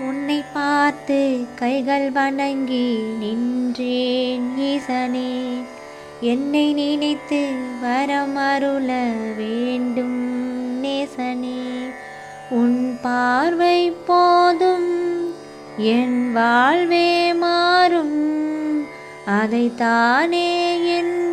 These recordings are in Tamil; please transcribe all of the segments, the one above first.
உன்னை பார்த்து கைகள் வணங்கி நின்றேன் ஈசனே. என்னை நினைத்து வரம் அருள வேண்டும் நேசனே. உன் பார்வை போதும் என் வாழ்வே மாறும் அதைத்தானே என்று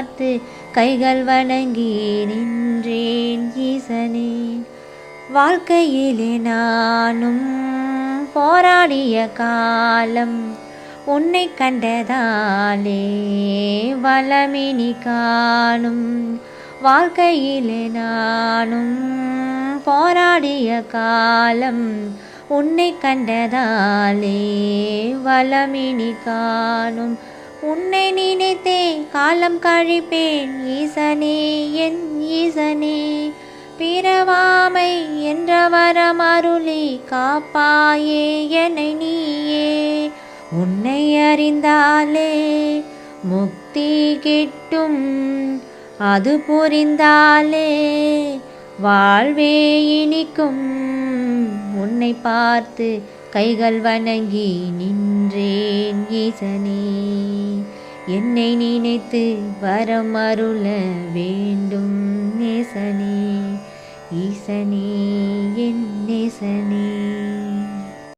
பார்த்து கைகள் வணங்கி நின்றேன் ஈசனே. வாழ்க்கையிலே நானும் போராடிய காலம் உன்னை கண்டதாலே வளமினி காணும். வாழ்க்கையிலே நானும் போராடிய காலம் உன்னை கண்டதாலே வளமினி காணும். உன்னை நினைத்தே காலம் கழிப்பேன். ஈசனே என் ஈசனே பிறவாமை என்ற வரம் அருளி காப்பாயே என்னை நீயே. உன்னை அறிந்தாலே முக்தி கிட்டும் அது புரிந்தாலே வாழ்வே இனிக்கும். உன்னை பார்த்து கைகள் வணங்கி நின்றேன் ஈசனே. என்னை நினைத்து வரம் அருள வேண்டும் நேசனே ஈசனே என் நேசனே